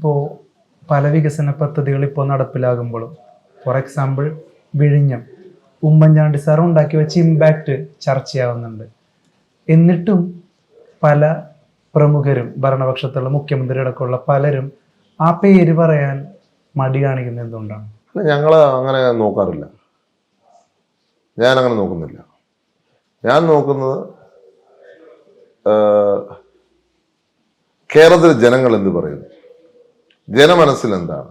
ഇപ്പോൾ പല വികസന പദ്ധതികൾ ഇപ്പോൾ നടപ്പിലാകുമ്പോഴും. ഫോർ എക്സാമ്പിൾ വിഴിഞ്ഞം. ഉമ്മൻചാണ്ടി സാർ ഉണ്ടാക്കി വെച്ച ഇമ്പാക്റ്റ് ചർച്ചയാവുന്നുണ്ട്. എന്നിട്ടും പല പ്രമുഖരും ഭരണപക്ഷത്തുള്ള മുഖ്യമന്ത്രി അടക്കമുള്ള പലരും ആ പേര് പറയാൻ മടി കാണിക്കുന്നത് എന്തുകൊണ്ടാണ്? ഞങ്ങൾ അങ്ങനെ നോക്കാറില്ല. ഞാൻ അങ്ങനെ നോക്കുന്നില്ല. ഞാൻ നോക്കുന്നത് കേരളത്തിലെ ജനങ്ങൾ എന്ത് പറയുന്നു? ജനമനസ്സിൽ എന്താണ്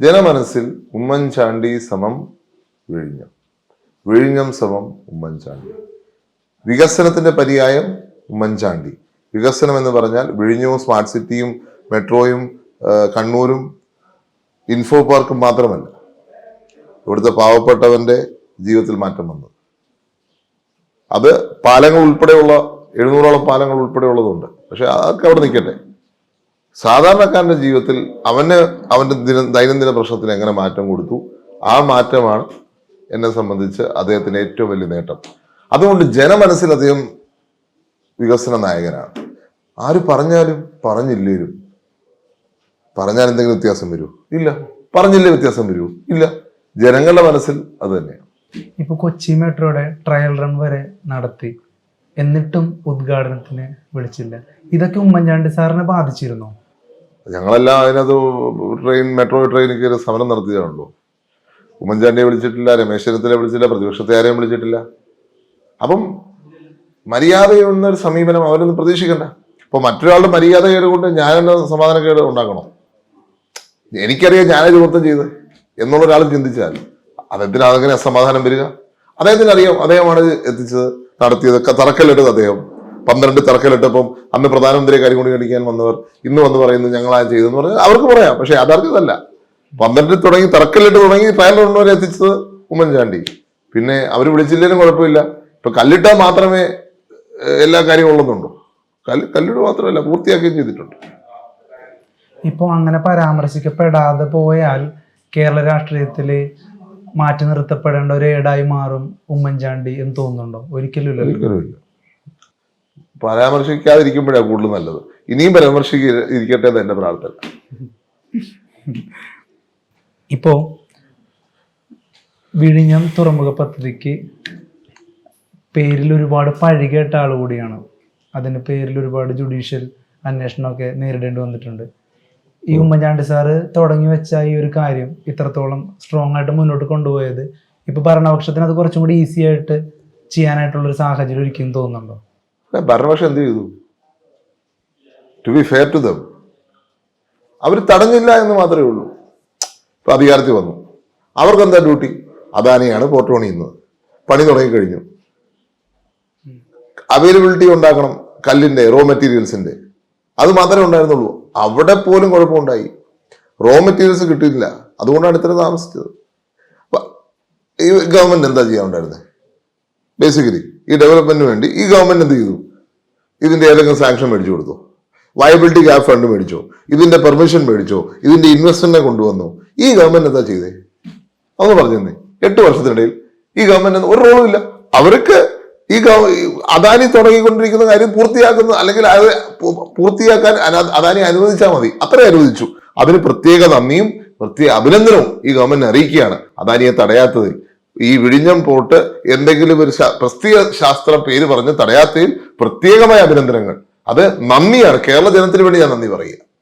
ജനമനസ്സിൽ ഉമ്മൻചാണ്ടി സമം വിഴിഞ്ഞം. വിഴിഞ്ഞം സമം ഉമ്മൻചാണ്ടി. വികസനത്തിന്റെ പര്യായം ഉമ്മൻചാണ്ടി. വികസനം എന്ന് പറഞ്ഞാൽ വിഴിഞ്ഞവും സ്മാർട്ട് സിറ്റിയും മെട്രോയും കണ്ണൂരും ഇൻഫോ പാർക്കും മാത്രമല്ല. ഇവിടുത്തെ പാവപ്പെട്ടവന്റെ ജീവിതത്തിൽ മാറ്റം വന്നത്. അത് പാലങ്ങൾ ഉൾപ്പെടെയുള്ള എഴുന്നൂറോളം പാലങ്ങൾ ഉൾപ്പെടെയുള്ളതുണ്ട്. പക്ഷെ അതൊക്കെ അവിടെ നിൽക്കട്ടെ. സാധാരണക്കാരന്റെ ജീവിതത്തിൽ അവന് അവന്റെ ദിന ദൈനംദിന പ്രശ്നത്തിന് എങ്ങനെ മാറ്റം കൊടുത്തു? ആ മാറ്റമാണ് എന്നെ സംബന്ധിച്ച് അദ്ദേഹത്തിന് ഏറ്റവും വലിയ നേട്ടം. അതുകൊണ്ട് ജനമനസ്സിൽ അദ്ദേഹം വികസന നായകനാണ്. ആര് പറഞ്ഞാലും പറഞ്ഞില്ലേരും പറഞ്ഞാൽ എന്തെങ്കിലും വ്യത്യാസം വരുമോ ഇല്ല. പറഞ്ഞില്ലേ വ്യത്യാസം വരുമോ ഇല്ല. ജനങ്ങളുടെ മനസ്സിൽ അത് തന്നെയാണ്. ഇപ്പൊ കൊച്ചി മെട്രോയുടെ ട്രയൽ റൺ വരെ നടത്തി. എന്നിട്ടും ഉദ്ഘാടനത്തിന് വിളിച്ചില്ല. ഇതൊക്കെ ഉമ്മൻചാണ്ടി സാറിനെ ബാധിച്ചിരുന്നോ? ഞങ്ങളെല്ലാം അതിനകത്ത് ട്രെയിൻ മെട്രോ ട്രെയിനിൽ കയറി സമരം നടത്തിയതാണല്ലോ. ഉമ്മൻചാണ്ടിയെ വിളിച്ചിട്ടില്ല രമേശ് ചെന്നിത്തല വിളിച്ചില്ല പ്രതിപക്ഷത്തെ ആരെയും വിളിച്ചിട്ടില്ല. അപ്പം മര്യാദയുള്ള ഒരു സമീപനം അവരൊന്നും പ്രതീക്ഷിക്കണ്ട. ഇപ്പൊ മറ്റൊരാളുടെ മര്യാദ കേട് കൊണ്ട് ഞാൻ എന്നെ സമാധാനക്കേട് ഉണ്ടാക്കണം. എനിക്കറിയാം ഞാനേ മൊത്തം ചെയ്ത് എന്നുള്ള ഒരാൾ ചിന്തിച്ചാൽ അദ്ദേഹത്തിന് അതങ്ങനെ അസമാധാനം വരിക. അദ്ദേഹത്തിന് അറിയാം അദ്ദേഹമാണ് എത്തിച്ചത് നടത്തിയത് തറക്കല്ലിട്ടത് അദ്ദേഹം. പന്ത്രണ്ട് തറക്കല്ലിട്ടപ്പം അന്ന് പ്രധാനമന്ത്രിയെ കാര്യം കൊണ്ട് കടിക്കാൻ വന്നവർ ഇന്ന് വന്ന് പറയുന്നു ഞങ്ങളാ ചെയ്തെന്ന് പറഞ്ഞാൽ അവർക്ക് പറയാം. പക്ഷെ യഥാർത്ഥതല്ല പന്ത്രണ്ട് തുടങ്ങി തറക്കല്ലിട്ട് തുടങ്ങി ട്രയൽ റൺ വരെ എത്തിച്ചത് ഉമ്മൻചാണ്ടി. പിന്നെ അവർ വിളിച്ചില്ലെങ്കിലും കുഴപ്പമില്ല. ഇപ്പൊ കല്ലിട്ടാൽ മാത്രമേ എല്ലാ കാര്യവും ഉള്ളതുണ്ടോ കല്ല് കല്ലിട്ട് മാത്രമല്ല പൂർത്തിയാക്കുകയും ചെയ്തിട്ടുണ്ട്. ഇപ്പോൾ അങ്ങനെ പരാമർശിക്കപ്പെടാതെ പോയാൽ കേരള രാഷ്ട്രീയത്തിൽ മാറ്റി നിർത്തപ്പെടേണ്ട ഒരു ഏടായി മാറും ഉമ്മൻചാണ്ടി എന്ന് തോന്നുന്നുണ്ടോ? ഒരിക്കലും ഒരിക്കലും ഒരിക്കലുമില്ല പരാമർശിക്കാതിരിക്കുമ്പോഴാണ് കൂടുതൽ നല്ലത്. ഇനിയും പരാമർശിക്ക ഇരിക്കട്ടെ എന്ന് എന്റെ പ്രാർത്ഥന. ഇപ്പോൾ വിഴിഞ്ഞം തുറമുഖ പദ്ധതിക്ക് പേരിൽ ഒരുപാട് പഴികേട്ട ആൾ കൂടിയാണ്. അതിന് പേരിൽ ഒരുപാട് ജുഡീഷ്യൽ അന്വേഷണമൊക്കെ നേരിടേണ്ടി വന്നിട്ടുണ്ട്. ഈ ഉമ്മൻചാണ്ടി സാറ് തുടങ്ങി വെച്ച ഈ ഒരു കാര്യം ഇത്രത്തോളം സ്ട്രോങ് ആയിട്ട് മുന്നോട്ട് കൊണ്ടുപോയത് ഇപ്പൊ ഭരണപക്ഷത്തിന് അത് കുറച്ചും കൂടി ഈസി ആയിട്ട് ചെയ്യാനായിട്ടുള്ള ഒരു സാഹചര്യം ഒരിക്കലും തോന്നുന്നുണ്ടോ? അല്ല, ഭരണപക്ഷം എന്ത് ചെയ്തു? To be fair to them അവർ തടഞ്ഞില്ല എന്ന് മാത്രമേ ഉള്ളൂ. ഇപ്പൊ അധികാരത്തിൽ വന്നു. അവർക്ക് എന്താ ഡ്യൂട്ടി അദാനിയാണ് പോർട്ട് പണിയുന്നത് പണി തുടങ്ങിക്കഴിഞ്ഞു. അവൈലബിലിറ്റി ഉണ്ടാക്കണം കല്ലിന്റെ റോ മെറ്റീരിയൽസിന്റെ അത് മാത്രമേ ഉണ്ടായിരുന്നുള്ളൂ. അവിടെ പോലും കുഴപ്പമുണ്ടായി. റോ മെറ്റീരിയൽസ് കിട്ടിയില്ല അതുകൊണ്ടാണ് ഇത്ര താമസിച്ചത്. ഈ ഗവൺമെന്റ് എന്താ ചെയ്യാനുണ്ടായിരുന്നത് ബേസിക്കലി ഈ ഡെവലപ്മെന്റിന് വേണ്ടി ഈ ഗവൺമെന്റ് എന്ത് ചെയ്തു? ഇതിന്റെ ഏതെങ്കിലും സാങ്ഷൻ മേടിച്ചു കൊടുത്തു? വയബിലിറ്റി ഗ്യാപ് ഫണ്ട് മേടിച്ചോ? ഇതിന്റെ പെർമിഷൻ മേടിച്ചോ? ഇതിന്റെ ഇൻവെസ്റ്റ്മെന്റിനെ കൊണ്ടുവന്നു? ഈ ഗവൺമെന്റ് എന്താ ചെയ്തേ? അതൊന്ന് പറഞ്ഞേ എട്ട് വർഷത്തിനിടയിൽ ഈ ഗവൺമെന്റ് ഒരു റോളും ഇല്ല. അവർക്ക് ഈ അദാനി തുടങ്ങിക്കൊണ്ടിരിക്കുന്ന കാര്യം പൂർത്തിയാക്കുന്ന അല്ലെങ്കിൽ അത് പൂർത്തിയാക്കാൻ അദാനി അനുവദിച്ചാൽ മതി. അത്ര അനുവദിച്ചു. അതിന് പ്രത്യേക നന്ദിയും പ്രത്യേക അഭിനന്ദനവും ഈ ഗവൺമെന്റ് അറിയിക്കുകയാണ്. അദാനിയെ തടയാത്തതിൽ. ഈ വിഴിഞ്ഞം പോട്ട് എന്തെങ്കിലും ഒരു പ്രത്യേക ശാസ്ത്ര പേര് പറഞ്ഞ് തടയാത്തതിൽ പ്രത്യേകമായ അഭിനന്ദനങ്ങൾ. അത് നന്ദിയാണ്. കേരള ജനത്തിന് വേണ്ടി ഞാൻ നന്ദി പറയുക.